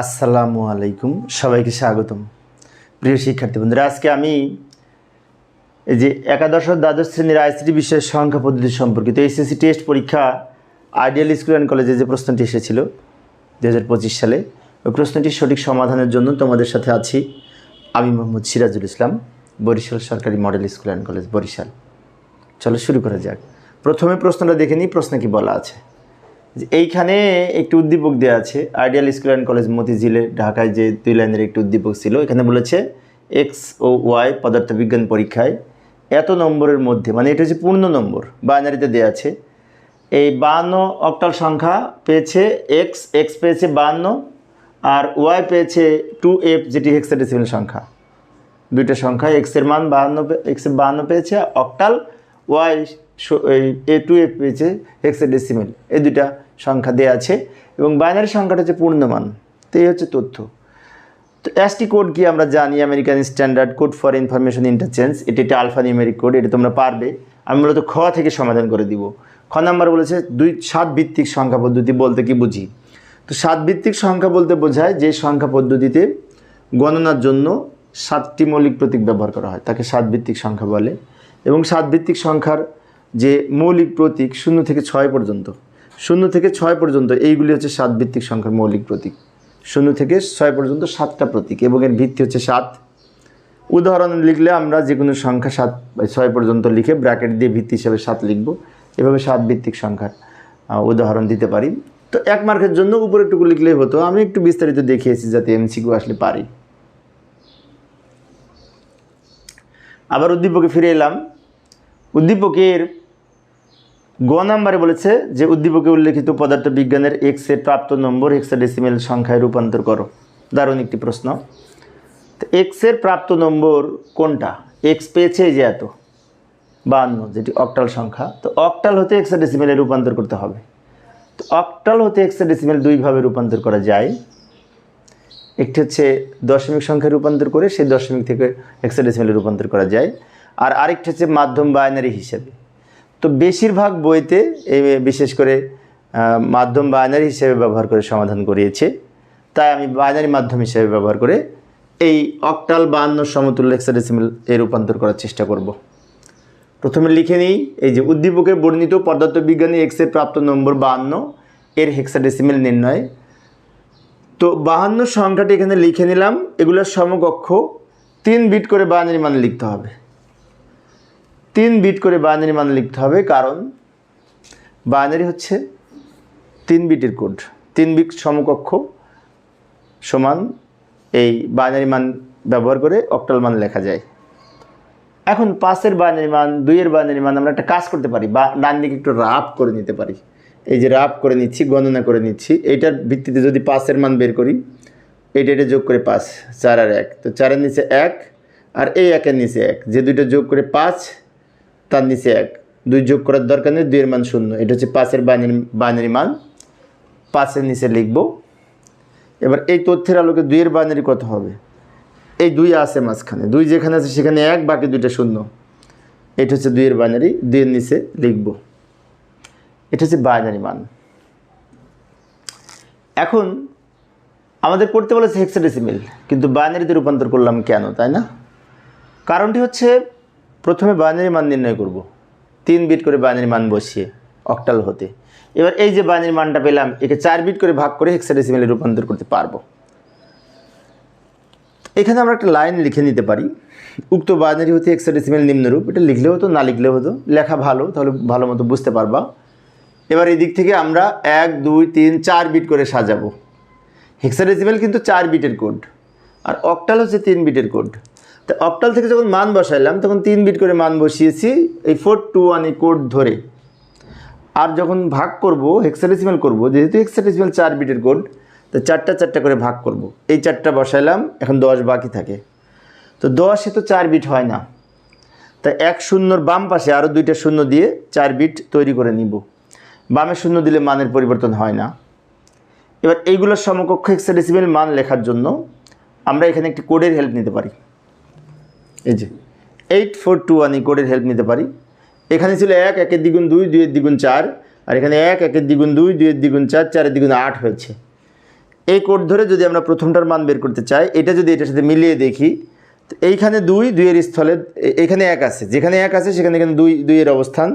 আসসালামু আলাইকুম, সবাইকে স্বাগতম। প্রিয় শিক্ষার্থী বন্ধুরা, আজকে আমি এই যে একাদশ দ্বাদশ শ্রেণির আইসিটি বিষয়ের সংখ্যা পদ্ধতি সম্পর্কিত এসএসসি টেস্ট পরীক্ষা আইডিয়াল স্কুল অ্যান্ড কলেজে যে প্রশ্নটি এসেছিল দু হাজার পঁচিশ সালে, ওই প্রশ্নটির সঠিক সমাধানের জন্য তোমাদের সাথে আছি আমি মোহাম্মদ সিরাজুল ইসলাম, বরিশাল সরকারি model school and college Barishal. চলো শুরু করা যাক। প্রথমে প্রশ্নটা দেখে নিই, প্রশ্নে কি বলা আছে? এইখানে একটি উদ্দীপক দেওয়া আছে আইডিয়াল স্কুল অ্যান্ড কলেজ মতিঝিলে, ঢাকায় যে দুই লাইনের একটি উদ্দীপক ছিল, এখানে বলেছে এক্স ও ওয়াই পদার্থবিজ্ঞান পরীক্ষায় এত নম্বরের মধ্যে মানে এটা হচ্ছে পূর্ণ নম্বর, বাইনারিতে দেওয়া আছে, এই বাহান্ন অক্টাল সংখ্যা পেয়েছে এক্স এক্স পেয়েছে বাহান্ন আর ওয়াই পেয়েছে টু এফ যেটি হেক্সাডেসিমেল সংখ্যা। দুইটা সংখ্যা এক্সের মান বাহান্ন এক্সের বাহান্ন পেয়েছে অক্টাল ওয়াই এ টু এফ পেয়েছে হেক্সাডেসিমেল এই দুটা সংখ্যা দেওয়া আছে এবং বাইনারি সংখ্যাটা হচ্ছে পূর্ণমান। তো এই হচ্ছে তথ্য। তো এসটি কোড কি আমরা জানি? American standard code for information interchange এটি একটা আলফা নিউমেরিক কোড এটা তোমরা পারবে। আমি মূলত খ থেকে সমাধান করে দিব। খ নাম্বার বলেছে দুই সাত ভিত্তিক সংখ্যা পদ্ধতি বলতে কি বুঝি? তো সাত ভিত্তিক সংখ্যা বলতে বোঝায় যে সংখ্যা পদ্ধতিতে গণনার জন্য সাতটি মৌলিক প্রতীক ব্যবহার করা হয়। তাকে সাত ভিত্তিক সংখ্যা বলে। এবং সাত ভিত্তিক সংখ্যার যে মৌলিক প্রতীক শূন্য থেকে ছয় পর্যন্ত, শূন্য থেকে ছয় পর্যন্ত এইগুলি হচ্ছে সাত ভিত্তিক সংখ্যার মৌলিক প্রতীক। শূন্য থেকে ছয় পর্যন্ত সাতটা প্রতীক এবং এর ভিত্তি হচ্ছে সাত। উদাহরণ লিখলে আমরা যে কোনো সংখ্যা সাত ছয় পর্যন্ত লিখে ব্র্যাকেট দিয়ে ভিত্তি হিসাবে সাত লিখব। এভাবে সাত ভিত্তিক সংখ্যার উদাহরণ দিতে পারি। তো এক মার্কের জন্য উপরেরটুকু লিখলেই হতো, আমি একটু বিস্তারিত দেখিয়েছি যাতে এমসিকিউ আসলে পারি। আবার উদ্দীপকে ফিরে এলাম। উদ্দীপকের গ নাম্বারে বলেছে যে উদ্দীপকে উল্লেখিত পদার্থবিজ্ঞানের এক্সের প্রাপ্ত নম্বর হেক্সাডেসিমেল সংখ্যায় রূপান্তর করো। দারুণ একটি প্রশ্ন। এক্সের প্রাপ্ত নম্বর কোনটা? এক্স পেয়েছে যে এত? বাহান্ন, যেটি অক্টাল সংখ্যা। তো অক্টাল হতে হেক্সাডেসিমেলে রূপান্তর করতে হবে। তো অক্টাল হতে হেক্সাডেসিমেল দুইভাবে রূপান্তর করা যায়। একটি হচ্ছে দশমিক সংখ্যায় রূপান্তর করে, সেই দশমিক থেকে হেক্সাডেসিমেলে রূপান্তর করা যায়। আর আরেকটি হচ্ছে মাধ্যম বাইনারি হিসেবে। তো বেশিরভাগ বইতে এই বিশেষ করে মাধ্যম বাইনারি হিসেবে ব্যবহার করে সমাধান করিয়েছে। তাই আমি বাইনারি মাধ্যম হিসেবে ব্যবহার করে এই অক্টাল বাহান্ন সমতুল্য হেক্সাডেসিমেল এ রূপান্তর করার চেষ্টা করব। প্রথমে লিখে নিই, এই যে উদ্দীপকে বর্ণিত পদার্থবিজ্ঞানী এক্সের প্রাপ্ত নম্বর বাহান্ন এর হেক্সাডেসিমেল নির্ণয়। তো বাহান্ন সংখ্যাটি এখানে লিখে নিলাম, এগুলোর সমকক্ষ তিন বিট করে বাইনারি মান লিখতে হবে। তিন বিট করে বাইনারি মান লিখতে হবে, কারণ বাইনারি হচ্ছে তিন বিটের কোড তিন বিট সমকক্ষ সমান এই বাইনারি মান ব্যবহার করে অক্টাল মান লেখা যায়। এখন পাঁচের বাইনারি মান, দুইয়ের বাইনারি মান আমরা একটা কাজ করতে পারি, বা ডান দিকে একটু রাফ করে নিতে পারি। এই যে রাফ করে নিচ্ছি, গণনা করে নিচ্ছি, এইটার ভিত্তিতে যদি পাঁচের মান বের করি, এইটা এটা যোগ করে পাঁচ, চার আর এক। তো চারের নিচে এক আর এই একের নিচে এক। যে দুইটা যোগ করে পাঁচ তার নিচে এক। দুই যোগ করার দরকার নেই, দুইয়ের মান শূন্য। এটা হচ্ছে পাঁচের বাইনারি বাইনারি মান। পাঁচের নিচে লিখব। এবার এই তথ্যের আলোকে দুইয়ের বাইনারি কত হবে? এই দুই আছে মাঝখানে। দুই যেখানে আছে সেখানে এক, বাকি দুইটা শূন্য। এটা হচ্ছে দুইয়ের বাইনারি, দুইয়ের নিচে লিখব। এটা হচ্ছে বাইনারি মান। এখন আমাদের করতে বলেছে হেক্সাডেসিমেল কিন্তু বাইনারিতে রূপান্তর করলাম কেন, তাই না? কারণটি হচ্ছে প্রথমে বাইনারি মান নির্ণয় করব। তিন বিট করে বাইনারি মান বসিয়ে অক্টাল হতে। এবার এই যে বাইনারি মানটা পেলাম, একে চার বিট করে ভাগ করে হেক্সাডেসিমেলে রূপান্তর করতে পারব। এখানে আমরা একটা লাইন লিখে নিতে পারি। উক্ত বাইনারি হতে হেক্সাডেসিমেল নিম্নরূপ। এটা লিখলেও হতো, না লিখলেও হতো। লেখা ভালো, তাহলে ভালো মতো বুঝতে পারবা। এবার এই দিক থেকে আমরা এক, দুই, তিন, চার বিট করে সাজাবো। হেক্সাডেসিমেল কিন্তু চার বিটের কোড আর অক্টাল হচ্ছে তিন বিটের কোড তো অক্টাল থেকে যখন মান বসাইলাম, তখন তিন বিট করে মান বসিয়েছি, এই ফোর টু ওয়ান কোড ধরে। আর যখন ভাগ করব হেক্সাডেসিমেল করব, যেহেতু হেক্সাডেসিমেল চার বিটের কোড তো চারটা চারটা করে ভাগ করব। এই চারটা বসাইলাম, এখন দশ বাকি থাকে। তো দশে তো চার বিট হয় না। তাই এক শূন্যর বাম পাশে আরও দুইটা শূন্য দিয়ে চার বিট তৈরি করে নিব। বামে শূন্য দিলে মানের পরিবর্তন হয় না। এবার এইগুলোর সমকক্ষ হেক্সাডেসিমেল মান লেখার জন্য আমরা এখানে একটি কোডের হেল্প নিতে পারি। এই যে এইট ফোর টু ওয়ান এই কোডের হেল্প নিতে পারি। এখানে ছিল এক, একের দ্বিগুণ দুই, দুইয়ের দ্বিগুণ চার, আর এখানে এক, একের দ্বিগুণ দুই, দুইয়ের দ্বিগুণ চার, চারের দ্বিগুণ আট হয়েছে। এই কোড ধরে যদি আমরা প্রথমটার মান বের করতে চাই, এটা যদি এটার সাথে মিলিয়ে দেখি, তো এইখানে দুই, দুইয়ের স্থলে এখানে এক আছে। যেখানে এক আছে, সেখানে এখানে দুই, দুইয়ের অবস্থান।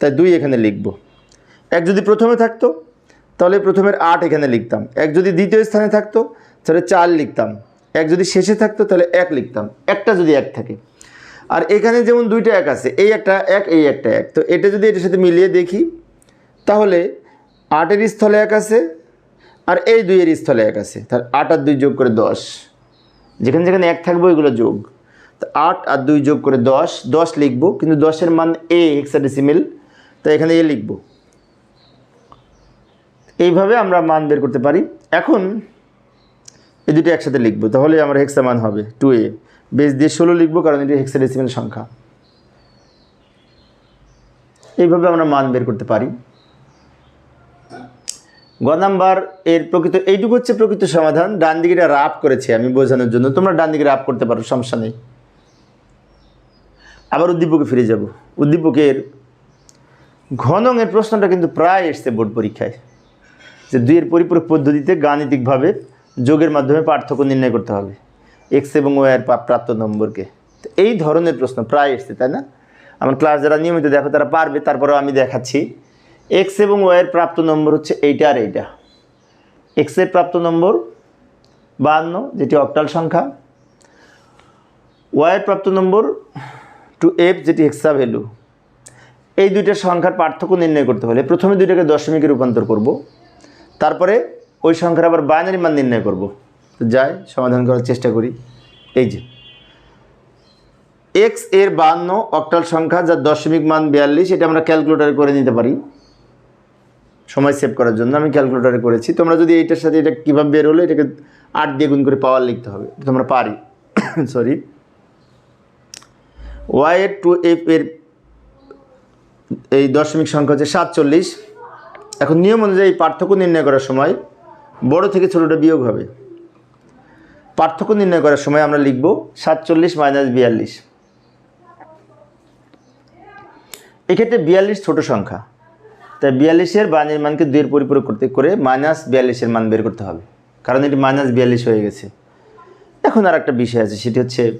তাই দুই এখানে লিখব। এক যদি প্রথমে থাকতো, তাহলে প্রথমের আট এখানে লিখতাম। এক যদি দ্বিতীয় স্থানে থাকতো, তাহলে চার লিখতাম। এক যদি শেষে থাকতো তাহলে এক লিখতাম। একটা যদি এক থাকে। আর এখানে যেমন দুইটা এক আছে, এই একটা এক, এই একটা এক। তো এটা যদি এটার সাথে মিলিয়ে দেখি, তাহলে আটের স্থলে এক আছে আর এই দুইয়ের স্থলে এক আছে। তাহলে আট আর দুই যোগ করে দশ। যেখানে যেখানে এক থাকবে, ওইগুলো যোগ। তো আট আর দুই যোগ করে দশ দশ লিখব, কিন্তু দশের মান এ হেক্সাডেসিমেল তাই এখানে এ লিখব। এইভাবে আমরা মান বের করতে পারি। এখন এই দুটো একসাথে লিখব, তাহলে আমার হেক্সা মান হবে টু এ বেস দিয়ে ষোলো লিখব, কারণ এটি হেক্সাডেসিমেল সংখ্যা। এইভাবে আমরা মান বের করতে পারি। গ নাম্বার এর প্রকৃত, এইটুকু হচ্ছে প্রকৃত সমাধান। ডান দিকে এটা রাপ করেছে আমি বোঝানোর জন্য। তোমরা ডান দিকে রাপ করতে পারো, সমস্যা নেই। আবার উদ্দীপকে ফিরে যাব। উদ্দীপকের ঘনঙের প্রশ্নটা কিন্তু প্রায় এসছে বোর্ড পরীক্ষায়। যে দুইয়ের পরিপূরক পদ্ধতিতে গাণিতিকভাবে যোগের মাধ্যমে পার্থক্য নির্ণয় করতে হবে। এক্স এবং ওয়ার প্রাপ্ত নম্বরকে। এই ধরনের প্রশ্ন প্রায় এসছে, তাই না? আমার ক্লাস যারা নিয়মিত দেখো, তারা পারবে, তারপরেও আমি দেখাচ্ছি। এক্স এবং ওয়ার প্রাপ্ত নম্বর হচ্ছে এইটা আর এইটা। এক্সের প্রাপ্ত নম্বর বাহান্ন, যেটি অক্টাল সংখ্যা। ওয়াইয়ের প্রাপ্ত নম্বর টু এফ যেটি হেক্সা ভ্যালু এই দুইটা সংখ্যার পার্থক্য নির্ণয় করতে হলে প্রথমে দুইটাকে দশমিকে রূপান্তর করব। তারপরে ওই সংখ্যার আবার বাইনারি মান নির্ণয় করব। তো যাই, সমাধান করার চেষ্টা করি। এই যে এক্সের বান্ন অক্টাল সংখ্যা যার দশমিক মান বিয়াল্লিশ, এটা আমরা ক্যালকুলেটারে করে নিতে পারি। সময় সেভ করার জন্য আমি ক্যালকুলেটারে করেছি। তোমরা যদি এইটার সাথে এটা কীভাবে বের হলো, এটাকে আট দিয়ে গুণ করে পাওয়ার লিখতে হবে। তোমরা পারি। সরি ওয়াই এর টু এফ এর এই দশমিক সংখ্যা হচ্ছে সাতচল্লিশ। এখন নিয়ম অনুযায়ী পার্থক্য নির্ণয় করার সময় বড় থেকে ছোটোটা বিয়োগ হবে। পার্থক্য নির্ণয় করার সময় আমরা লিখব সাতচল্লিশ মাইনাস বিয়াল্লিশ। এক্ষেত্রে বিয়াল্লিশ ছোট সংখ্যা। তাই বিয়াল্লিশের বানের মানকে দুইয়ের পরিপূরক করতে করে মাইনাস বিয়াল্লিশের মান বের করতে হবে। কারণ এটি মাইনাস বিয়াল্লিশ হয়ে গেছে। এখন আর একটা বিষয় আছে, সেটি হচ্ছে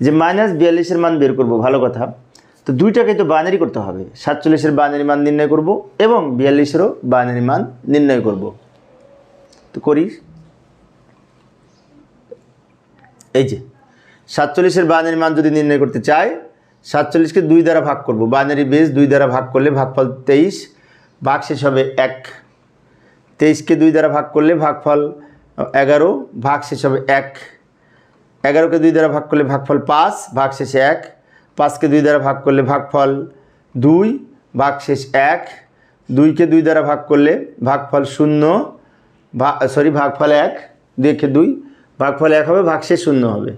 যে মাইনাস বিয়াল্লিশের মান বের করব, ভালো কথা। তো দুইটাকে তো বাইনারি করতে হবে। সাতচল্লিশের বাইনারি মান নির্ণয় করব এবং বিয়াল্লিশেরও বাইনারি মান নির্ণয় করব। করি এই যে, সাতচল্লিশের বাইনারি মান যদি নির্ণয় করতে চাই, সাতচল্লিশকে দুই দ্বারা ভাগ করব। বাইনারি বেস দুই দ্বারা ভাগ করলে ভাগফল তেইশ ভাগ শেষ হবে এক। তেইশকে দুই দ্বারা ভাগ করলে ভাগফল এগারো ভাগ শেষ হবে এক। এগারোকে দুই দ্বারা ভাগ করলে ভাগফল পাঁচ ভাগ শেষে এক। পাঁচকে দুই দ্বারা ভাগ করলে ভাগফল দুই ভাগ শেষ এক। দুইকে দুই দ্বারা ভাগ করলে ভাগফল শূন্য। সরি ভাগফল এক দুইকে দুই, ভাগফল এক হবে ভাগ ভাগশেষ শূন্য হবে।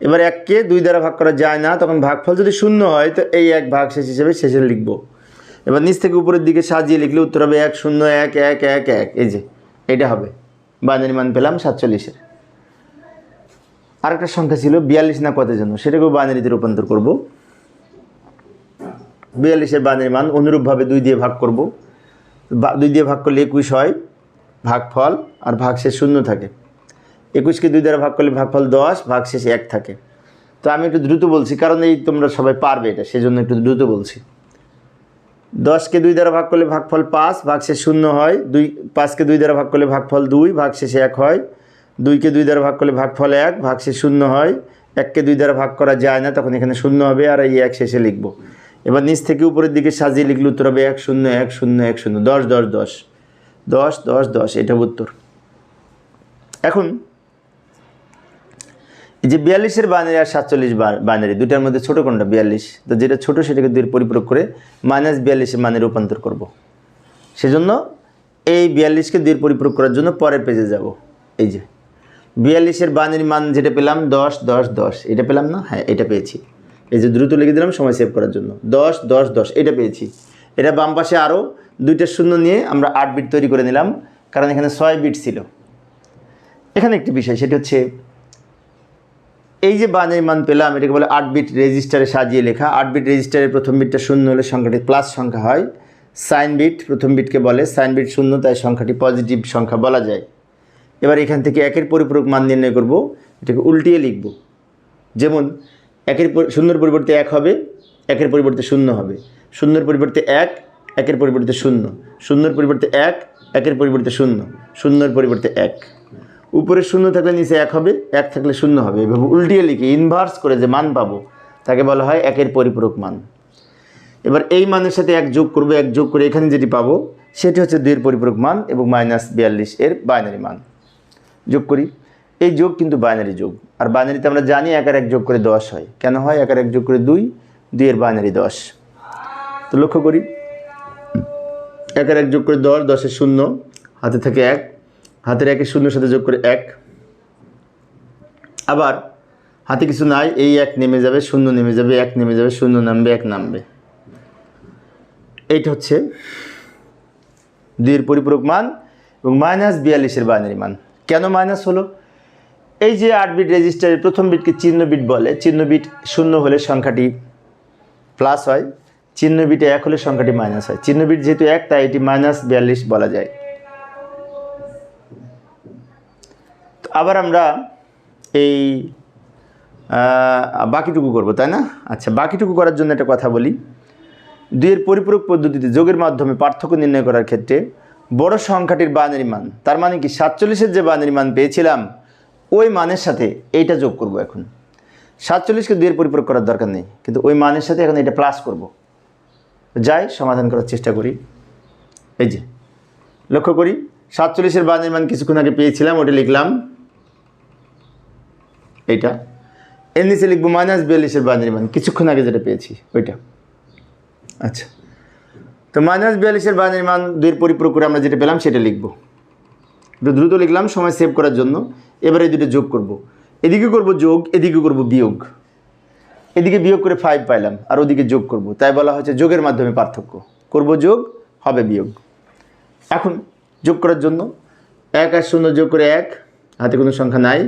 এবার এককে দুই দ্বারা ভাগ করা যায় না, তখন ভাগফল যদি শূন্য হয়, তো এই এক ভাগশেষ হিসেবে শেষে লিখব। এবার নিচ থেকে উপরের দিকে সাজিয়ে লিখলে উত্তর হবে এক শূন্য, এক এক এক এক, এই যে, এটা হবে। বাইনারি মান পেলাম সাতচল্লিশের। আরেকটা সংখ্যা ছিল বিয়াল্লিশ না কত জন্য? সেটাকেও বাইনারিতে রূপান্তর করব। বিয়াল্লিশের বাইনারি মান অনুরূপভাবে দুই দিয়ে ভাগ করব। দুই দিয়ে ভাগ করলে একুশ হয়। ভাগফল আর ভাগশেষ শূন্য থাকে। একুশকে দুই দ্বারা ভাগ করলে ভাগফল দশ, ভাগশেষ এক থাকে। তো আমি একটু দ্রুত বলছি, কারণ এই তোমরা সবাই পারবে এটা, সেজন্য একটু দ্রুত বলছি। দশকে দুই দ্বারা ভাগ করলে ভাগফল পাঁচ, ভাগশেষ শূন্য হয়। দুই, পাঁচকে দুই দ্বারা ভাগ করলে ভাগফল দুই, ভাগশেষে এক হয়। দুইকে দুই দ্বারা ভাগ করলে ভাগফল এক, ভাগশেষ শূন্য হয়। এককে দুই দ্বারা ভাগ করা যায় না, তখন এখানে শূন্য হবে, আর এই এক শেষে লিখব। এবার নিচ থেকে উপরের দিকে সাজিয়ে লিখলে উত্তর হবে এক শূন্য এক শূন্য এক শূন্য, দশ দশ দশ। দশ দশ দশ এটা উত্তর। এখন যে বিয়াল্লিশের বাইনারি আর সাতচল্লিশ বাইনারি দুটার মধ্যে ছোটো কোনটা? বিয়াল্লিশ। তো যেটা ছোটো সেটাকে দুই পরিপূরক করে মাইনাস বিয়াল্লিশের মানে রূপান্তর করব। সেজন্য এই বিয়াল্লিশকে দুই পরিপূরক করার জন্য পরের পেজে যাব। এই যে, বিয়াল্লিশের বাইনারি মান যেটা পেলাম, দশ দশ দশ, এটা পেলাম না? হ্যাঁ এটা পেয়েছি। এই যে দ্রুত লিখে দিলাম, সময় সেভ করার জন্য। দশ দশ দশ, এটা পেয়েছি। এটা বাম পাশে আরও দুইটা শূন্য নিয়ে আমরা আট বিট তৈরি করে নিলাম, কারণ এখানে ছয় বিট ছিল। এখানে একটি বিষয়, সেটি হচ্ছে, এই যে বানের মান পেলাম, এটাকে বলে আট বিট রেজিস্টারে সাজিয়ে লেখা। আট বিট রেজিস্টারের প্রথম বিটটা শূন্য হলে সংখ্যাটি প্লাস সংখ্যা হয়। সাইন বিট প্রথম বিটকে বলে সাইন বিট শূন্য, তাই সংখ্যাটি পজিটিভ সংখ্যা বলা যায়। এবার এখান থেকে একের পরিপূরক মান নির্ণয় করব, এটাকে উল্টিয়ে লিখব। যেমন, একের শূন্যর পরিবর্তে এক হবে, একের পরিবর্তে শূন্য হবে। শূন্যর পরিবর্তে এক একের পরিবর্তে শূন্য। শূন্যর পরিবর্তে এক, একের পরিবর্তে শূন্য। শূন্যর পরিবর্তে এক। উপরে শূন্য থাকলে নিচে এক হবে, এক থাকলে শূন্য হবে। এভাবে উল্টিয়ে লিখে ইনভার্স করে যে মান পাবো, তাকে বলা হয় একের পরিপূরক মান। এবার এই মানের সাথে এক যোগ করব, এক যোগ করে এখানে যেটি পাবো, সেটি হচ্ছে দুইয়ের পরিপূরক মান এবং মাইনাস বিয়াল্লিশ এর বাইনারি মান। যোগ করি। এই যোগ কিন্তু বাইনারি যোগ। আর বাইনারিতে আমরা জানি এক আর এক যোগ করে দশ হয়। কেন হয়? এক আর এক যোগ করে দুই, দুইয়ের বাইনারি দশ। তো লক্ষ্য করি। এক আর এক যোগ করে দশ, দশের শূন্য, হাতে থাকে এক, হাতের একের শূন্যর সাথে যোগ করে এক। আবার হাতে কিছু নাই, এই এক নেমে যাবে, শূন্য নেমে যাবে, এক নেমে যাবে, শূন্য নামবে, এক নামবে। এইটা হচ্ছে দুইয়ের পরিপূরক মান এবং মাইনাস বিয়াল্লিশের বাইনারি মান। কেন মাইনাস হলো? এই যে আট বিট রেজিস্টারের প্রথম বিটকে চিহ্ন বিট বলে, চিহ্ন বিট শূন্য হলে সংখ্যাটি প্লাস হয়। চিহ্ন বিটে এক হলে সংখ্যাটি মাইনাস হয়। চিহ্ন বিট যেহেতু এক, তাই এটি মাইনাস বিয়াল্লিশ বলা যায়। আবার আমরা এই বাকিটুকু করব, তাই না? আচ্ছা বাকিটুকু করার জন্য একটা কথা বলি। দুইয়ের পরিপূরক পদ্ধতিতে যোগের মাধ্যমে পার্থক্য নির্ণয় করার ক্ষেত্রে বড় সংখ্যাটির বানারি মান, তার মানে কি সাতচল্লিশের যে বানারি মান পেয়েছিলাম, ওই মানের সাথে এইটা যোগ করব এখন। সাতচল্লিশকে দুইয়ের পরিপূরক করার দরকার নেই, কিন্তু ওই মানের সাথে এখন এটা প্লাস করব। যাই, সমাধান করার চেষ্টা করি। এই যে, লক্ষ্য করি, সাতচল্লিশের বানের মান কিছুক্ষণ আগে পেয়েছিলাম, ওটা লিখলাম। এইটা। এর নিচে লিখব মাইনাস বিয়াল্লিশের বানের মান কিছুক্ষণ আগে যেটা পেয়েছি, ওইটা। আচ্ছা। তো মাইনাস বিয়াল্লিশের বানের মান দুইয়ের পরিপূরক করে আমরা যেটা পেলাম, সেটা লিখব। একটু দ্রুত লিখলাম, সময় সেভ করার জন্য। এবারে দুটো যোগ করব। এদিকে করব যোগ, এদিকে করব বিয়োগ। এদিকে বিয়োগ করে ফাইভ পাইলাম, আর ওদিকে যোগ করব। তাই বলা হচ্ছে যোগের মাধ্যমে পার্থক্য। করব যোগ, হবে বিয়োগ। এখন যোগ করার জন্য এক আর শূন্য যোগ করে এক, হাতে কোনো সংখ্যা নাই।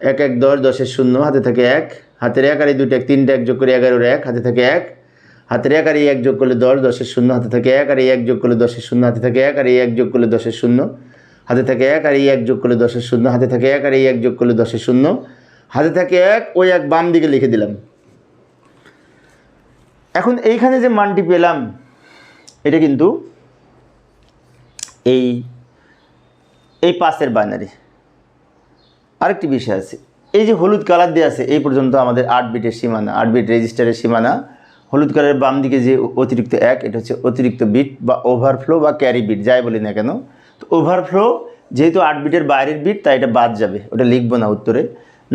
এক এক, দশ দশের শূন্য, হাতে থাকে এক। হাতের এক আর এই দুটো এক, তিনটা এক যোগ করে এগারোর এক, হাতে থাকে এক। হাতের এক আর এই এক যোগ করলে দশ দশের শূন্য, হাতে থাকে এক। আর এই এক যোগ করলে দশের শূন্য, হাতে থাকে এক। আর এই এক যোগ করলে দশের শূন্য, হাতে থাকে এক। আর এই এক যোগ করলে দশের শূন্য, হাতে থাকে এক। আর এই এক যোগ করলে দশের শূন্য, হাতে থাকে এক। ওই এক বাম দিকে লিখে দিলাম। এখন এইখানে যে মানটি পেলাম, এটা কিন্তু এই এই পাশের বাইনারি আরেকটি বিষয় আছে, এই যে হলুদ কালার দিয়ে আছে, এই পর্যন্ত আমাদের আট বিটের সীমানা, আট বিট রেজিস্টারের সীমানা। হলুদ কালারের বাম দিকে যে অতিরিক্ত এক, এটা হচ্ছে অতিরিক্ত বিট বা ওভারফ্লো বা ক্যারি বিট, যাই বলি না কেন। তো ওভারফ্লো যেহেতু আট বিটের বাইরের বিট, তাই এটা বাদ যাবে, ওটা লিখব না উত্তরে।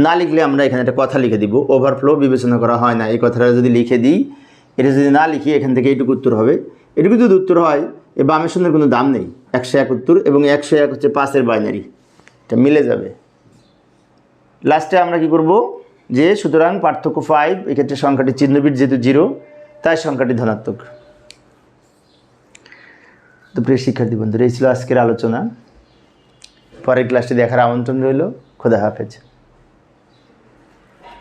না লিখলে আমরা এখানে একটা কথা লিখে দিব ওভারফ্লো বিবেচনা করা হয় না। এই কথাটা যদি লিখে দিই এটা যদি না লিখি, এখান থেকে এইটুকু উত্তর হবে। এটুকু যদি উত্তর হয়, এ বামের শূন্যের কোনো দাম নেই। একশো এক উত্তর এবং একশো এক হচ্ছে পাঁচের বাইনারি এটা মিলে যাবে। লাস্টে আমরা কি করব? যে সুতরাং পার্থক্য ফাইভ এক্ষেত্রে সংখ্যাটি চিহ্নবিট যেহেতু জিরো তাই সংখ্যাটি ধনাত্মক। তো প্রিয় শিক্ষার্থী বন্ধুরা, এই ছিল আজকের আলোচনা। পরের ক্লাসটি দেখার আমন্ত্রণ রইল। খোদা হাফেজ।